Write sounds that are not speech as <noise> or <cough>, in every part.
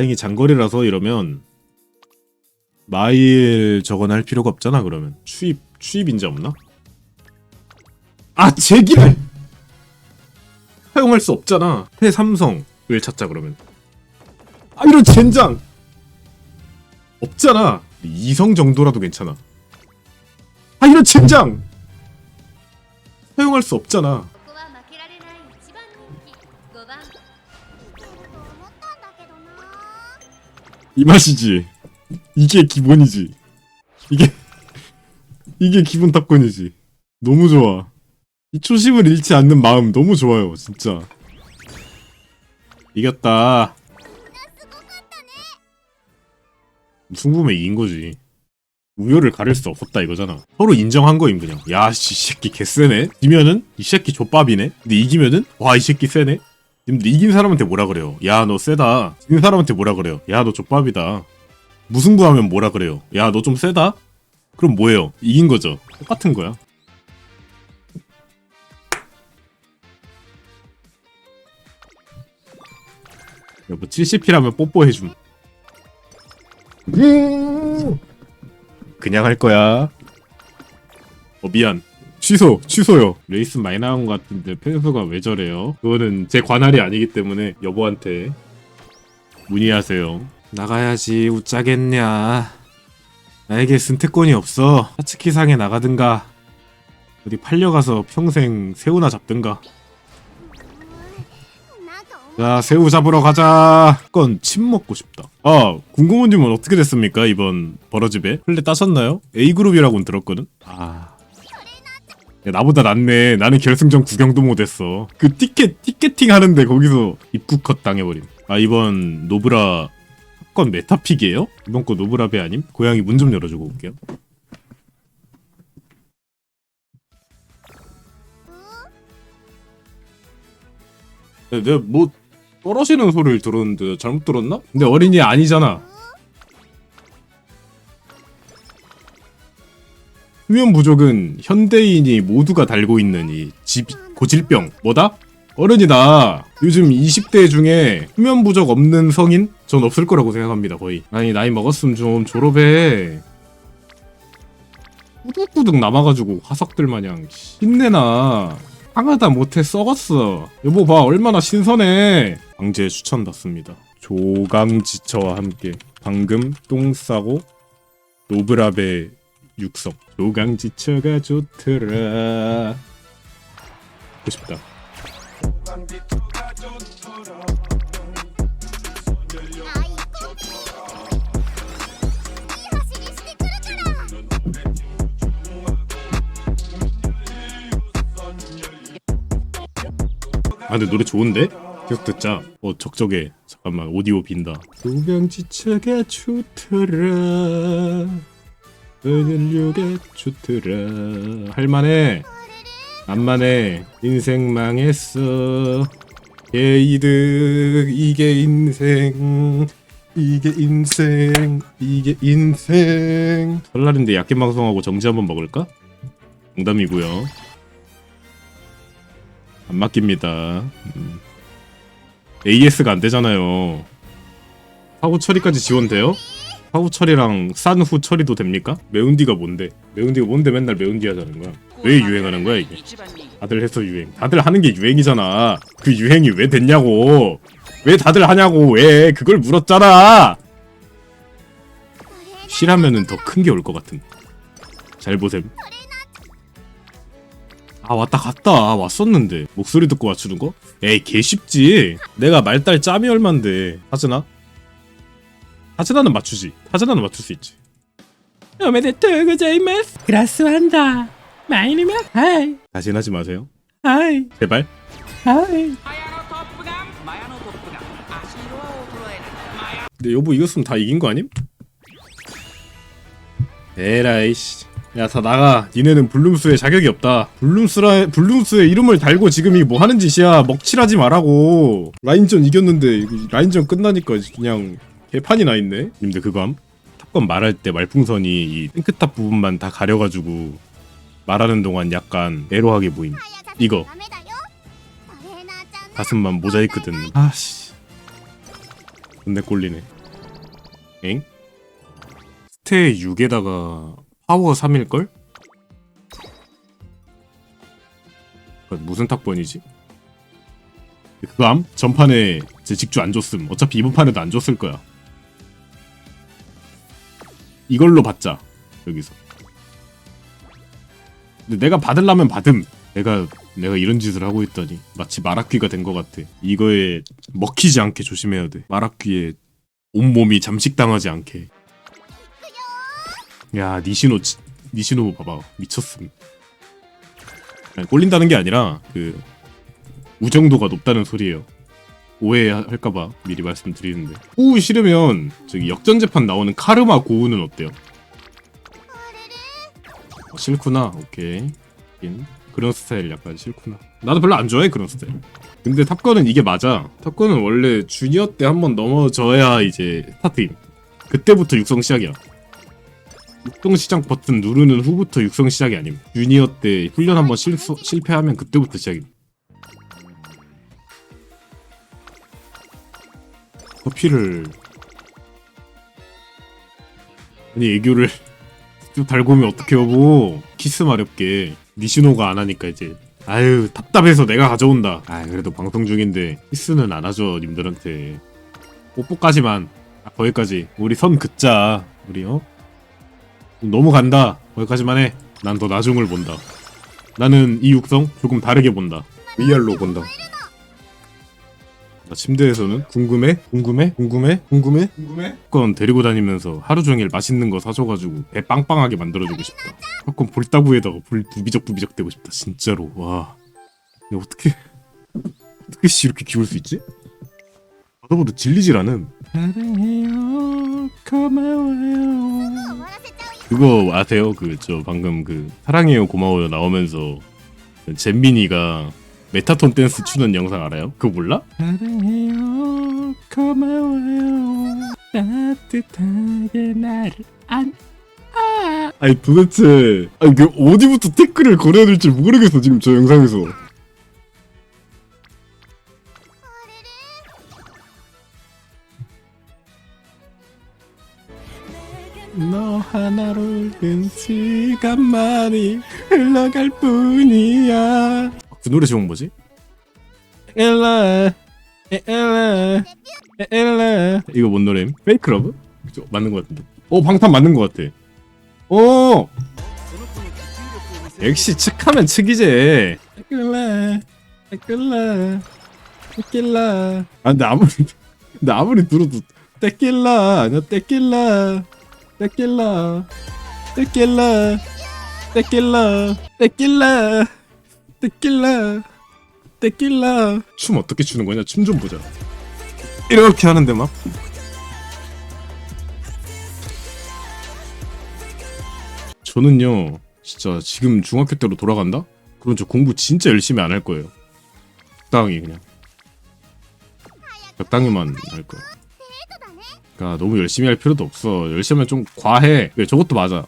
다행히 장거리라서 이러면 마일 저건 할 필요가 없잖아 그러면. 추입 추입 인자 없나? 아 제기를 사용할 수 없잖아. 해삼성을 찾자 그러면. 아 이런 젠장! 없잖아. 이성 정도라도 괜찮아. 아 이런 젠장! 사용할 수 없잖아 이 맛이지. 이게 기본이지. 이게 이게 기본 탑권이지. 너무 좋아. 이 초심을 잃지 않는 마음 너무 좋아요 진짜. 이겼다. 승부면 이긴 거지. 우열을 가릴 수 없었다 이거잖아. 서로 인정한 거임 그냥. 야씨 새끼 개쎄네. 지면은 이 새끼 족밥이네. 근데 이기면은 와 이 새끼 세네 근데 이긴 사람한테 뭐라 그래요? 야 너 세다. 지는 사람한테 뭐라 그래요? 야 너 족밥이다. 무승부하면 뭐라 그래요? 야 너 좀 세다? 그럼 뭐예요? 이긴 거죠. 똑같은 거야. 여보 70피라면 뽀뽀해줌. 그냥 할 거야. 어 미안 취소, 취소요. 레이스 많이 나온 것 같은데 펜수가 왜 저래요? 그거는 제 관할이 아니기 때문에 여보한테 문의하세요. 나가야지 웃자겠냐. 나에게 선택권이 없어. 하츠키상에 나가든가 어디 팔려가서 평생 새우나 잡든가. 자 새우 잡으러 가자 건침 먹고 싶다 아 궁금한 질문 어떻게 됐습니까 이번 버러집에 플레 따셨나요? A그룹이라고는 들었거든 아 야, 나보다 낫네 나는 결승전 구경도 못했어 그 티켓 티켓팅 하는데 거기서 입구 컷 당해버림 아 이번 노브라 건 메타픽이에요? 이번 거 노브라베 아님? 고양이 문 좀 열어주고 올게요 네, 내가 뭐 떨어지는 소리를 들었는데 잘못 들었나? 근데 어린이 아니잖아. 수면 부족은 현대인이 모두가 달고 있는 이 집, 고질병 뭐다? 어른이다. 요즘 20대 중에 수면 부족 없는 성인? 전 없을 거라고 생각합니다 거의. 아니 나이 먹었으면 좀 졸업해. 꾸덕꾸덕 남아가지고 화석들 마냥 힘내나. 상하다 못해 썩었어. 여보 봐 얼마나 신선해. 강제 추천 받습니다. 조강지처와 함께 방금 똥 싸고 노브라베 육성. 조강지처가 좋더라. 듣고 싶다. 아 근데 노래 좋은데? 계속 듣자. 어 적적해 잠깐만 오디오 빈다. 조강지처가 좋더라. 은연료가 좋더라. 할만해. 안만해. 인생 망했어. 게이득 이게 인생. 이게 인생. 이게 인생. 설날인데 약겜 방송하고 정지 한번 먹을까? 농담이고요. 안 맡깁니다. 음. AS가 안 되잖아요. 사후 처리까지 지원돼요? 사후 처리랑 싼후 처리도 됩니까? 매운디가 뭔데? 매운디가 뭔데 맨날 매운디 하자는 거야? 왜 유행하는 거야 이게? 다들 해서 유행. 다들 하는 게 유행이잖아. 그 유행이 왜 됐냐고. 왜 다들 하냐고. 왜 그걸 물었잖아. 실하면은 더 큰 게 올 것 같은. 잘 보셈. 아 왔다 갔다 왔었는데 목소리 듣고 맞추는 거? 에이 개 쉽지 내가 말달 짬이 얼만데 하즈나? 하자나는 맞추지. 하자나는 맞출 수 있지. 오메데 토고 자이마스 그라스한다. 마이니면 하이. 다시는 하지 마세요. 하이. 제발. 하이. 근데 여보 이겼으면 다 이긴 거 아님? 에라이 씨. 야 다 나가 니네는 블룸스에 자격이 없다 블룸스라 블룸스의 이름을 달고 지금 이뭐 하는 짓이야 먹칠하지 말라고 라인전 이겼는데 라인전 끝나니까 그냥 예, 개판이 나 있네. 님들 그거함. 탑건 말할 때 말풍선이 이 탱크탑 부분만 다 가려가지고 말하는 동안 약간 애로하게 보임. 이거 가슴만 모자이크 듣는. 아씨. 근데 꼴리네. 엥? 스테 6에다가 파워 3일걸? 무슨 탁번이지? 그거함? 전판에 제 직주 안 줬음. 어차피 이번 판에도 안 줬을 거야. 이걸로 받자 여기서. 근데 내가 받으려면 받음. 내가 내가 이런 짓을 하고 있더니. 마치 마라퀴가 된 것 같아. 이거에 먹히지 않게 조심해야 돼. 마라퀴에 온몸이 잠식당하지 않게. 야 니시노 지- 니시노 봐봐. 미쳤음. 아니, 꼴린다는 게 아니라 그 우정도가 높다는 소리예요 오해할까봐 미리 말씀드리는데. 호우 싫으면 저기 역전재판 나오는 카르마 고우는 어때요? 어, 싫구나. 오케이. 그런 스타일 약간 싫구나. 나도 별로 안 좋아해 그런 스타일. 근데 탑건은 이게 맞아. 탑건은 원래 주니어 때 한 번 넘어져야 이제 스타트임. 그때부터 육성 시작이야. 육성 시작 버튼 누르는 후부터 육성 시작이 아님. 주니어 때 훈련 한번 실패하면 그때부터 시작임 커피를 아니 애교를 좀 달고 오면 어떡해 여보? 키스 마렵게. 니시노가 안 하니까 이제. 아유 답답해서 내가 가져온다. 아 그래도 방송 중인데 키스는 안 하죠 님들한테. 뽀뽀까지만. 아, 거기까지. 우리 선 긋자. 우리 어? 너무 간다. 거기까지만 해난 더 나중을 본다. 나는 이 육성 조금 다르게 본다. VR로 본다 자, 침대에서는 궁금해? 궁금해? 궁금해? 궁금해? 궁금해? 팝콘 데리고 다니면서 하루 종일 맛있는 거 사줘가지고 배 빵빵하게 만들어주고 싶다. 팝콘 볼따구에다가 볼 부비적 부비적 되고 싶다. 진짜로 와. 근데 어떻게 어떻게 씨 이렇게 키울 수 있지? 나도 모두 질리질 않음. 사랑해요 고마워요. 그거 아세요? 그 저 방금 그 사랑해요 고마워요 나오면서 그 잼민이가 메타톤 댄스 추는 영상 알아요? 그거 몰라? 사랑해요 고마워요 따뜻하게 나를 안 아. 아니 도대체 아니 그 어디부터 태클을 걸어야 될지 모르겠어 지금 저 영상에서 너 하나로 된 시간만이 흘러갈 뿐이야. 그 노래 제목 뭐지? 엘라, 엘라, 엘라. 이거 뭔 노래임? 페이크 러브? 그죠? 맞는 것 같은데. 오 방탄 맞는 것 같아. 오. 역시 측하면 측이제. 엘라, 엘라, 엘라. 아 근데 아무리 근데 아무리 들어도 떼낄라 아니야 떼낄라 떼낄라 떼낄라 떼낄라 떼낄라 떼낄라 떼낄라 춤 어떻게 추는 거냐 춤 좀 보자 이렇게 하는데 막 저는요 진짜 지금 중학교 때로 돌아간다? 그럼 저 공부 진짜 열심히 안 할 거예요 적당히 그냥 적당히만 할 거야 그러니까 너무 열심히 할 필요도 없어. 열심히 하면 좀 과해. 그래, 저것도 맞아.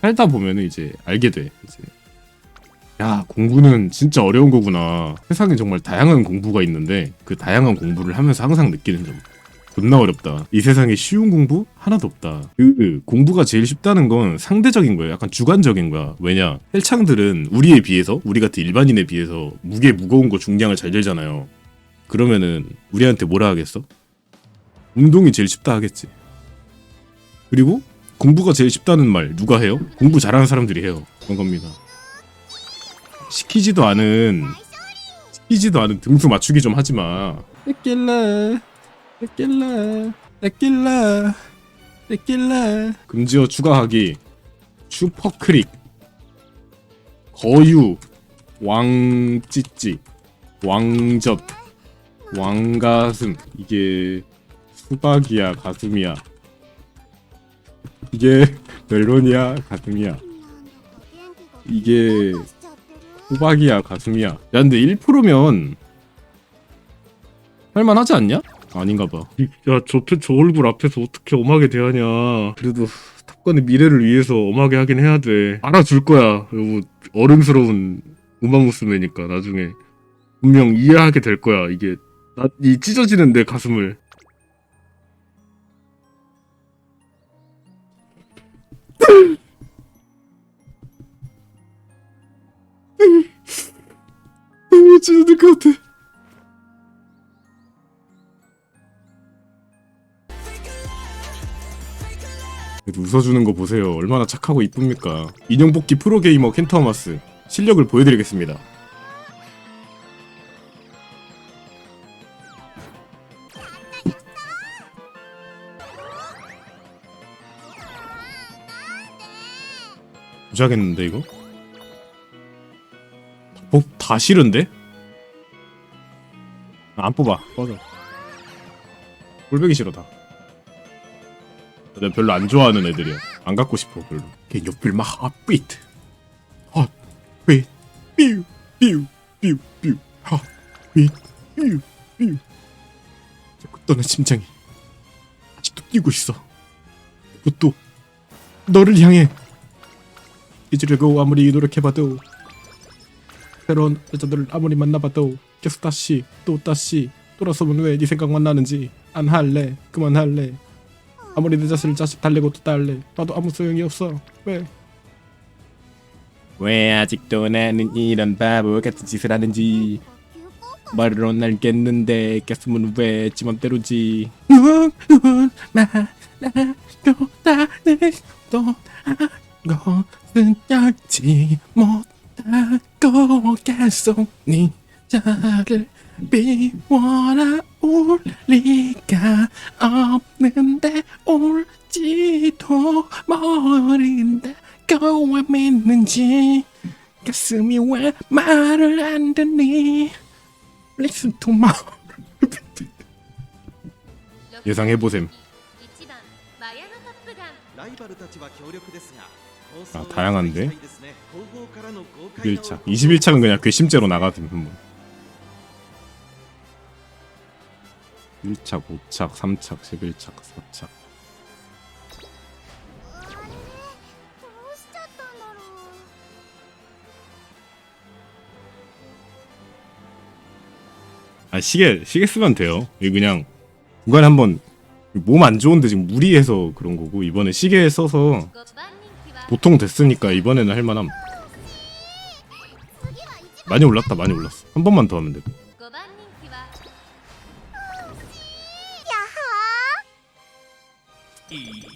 살다 보면은 이제 알게 돼. 이제 야 공부는 진짜 어려운 거구나. 세상에 정말 다양한 공부가 있는데 그 다양한 공부를 하면서 항상 느끼는 점. 존나 어렵다. 이 세상에 쉬운 공부 하나도 없다. 그 공부가 제일 쉽다는 건 상대적인 거예요. 약간 주관적인 거야. 왜냐? 헬창들은 우리에 비해서 우리 같은 일반인에 비해서 무게 무거운 거 중량을 잘 들잖아요. 그러면은 우리한테 뭐라 하겠어? 운동이 제일 쉽다 하겠지. 그리고 공부가 제일 쉽다는 말 누가 해요? 공부 잘하는 사람들이 해요. 그런 겁니다. 시키지도 않은 시키지도 않은 등수 맞추기 좀 하지마. 떼낄라 떼낄라 떼낄라 떼낄라 금지어 추가하기. 슈퍼크릭. 거유. 왕찌찌. 왕젓 왕가슴. 이게 수박이야 가슴이야? 이게 멜론이야 가슴이야? 이게 호박이야 가슴이야. 야 근데 1%면 할만하지 않냐? 아닌가 봐. 야저저 저 얼굴 앞에서 어떻게 엄하게 대하냐. 그래도 탑건의 미래를 위해서 엄하게 하긴 해야 돼. 알아줄 거야. 너무 어른스러운 음악 무스매니까 나중에. 분명 이해하게 될 거야 이게. 나, 이 찢어지는 내 가슴을. <laughs> 것 같아. 웃어주는 거 보세요. 얼마나 착하고 이쁩니까. 인형 뽑기 프로게이머 켄터마스 실력을 보여드리겠습니다. 부자겠는데 이거? 어? 다 싫은데? 아, 안 뽑아. 꺼져 꼴보기 싫어 다. 내가 별로 안 좋아하는 애들이야. 안 갖고 싶어 별로. Can you feel my heartbeat? heartbeat. 삐우 삐우 삐우 삐우 heartbeat. 삐우 삐우 자꾸 떠난 심장이 아직도 뛰고 있어. 또 너를 향해. 잊으려고 아무리 노력해봐도 새로운 여자들을 아무리 만나봐도 계속 다시 또 다시 돌아서면 왜 네 생각만 나는지. 안 할래 그만할래. 아무리 내 자신을 자식 달래고 또 달래. 나도 아무 소용이 없어. 왜? 왜 아직도 나는 이런 바보 같은 짓을 하는지. 말로는 알겠는데 깼으면 왜지 맘대로지? 누군 나나도 나를 떠난 것은 알지 못하고 계속 네 자를 비워라. 올 리가 없는데 올지도 모른다 겨우 믿는지 가슴이 왜 말을 안 듣니? Listen to my <laughs> 예상해보셈. 아 다양한데? 1차 21차는 그냥 괘씸죄로 나가든 뭐. 1착, 5착, 3착, 11착, 4착 あれどうしちゃったんだろう 아 시계 시계 쓰면 돼요 이거 그냥 중간에 한번 몸 안 좋은데 지금 무리해서 그런 거고 이번에 시계 써서 5番人気は 보통 됐으니까 이번에는 할만함 次は一番 많이 올랐다 많이 올랐어 한 번만 더 하면 돼 5 E.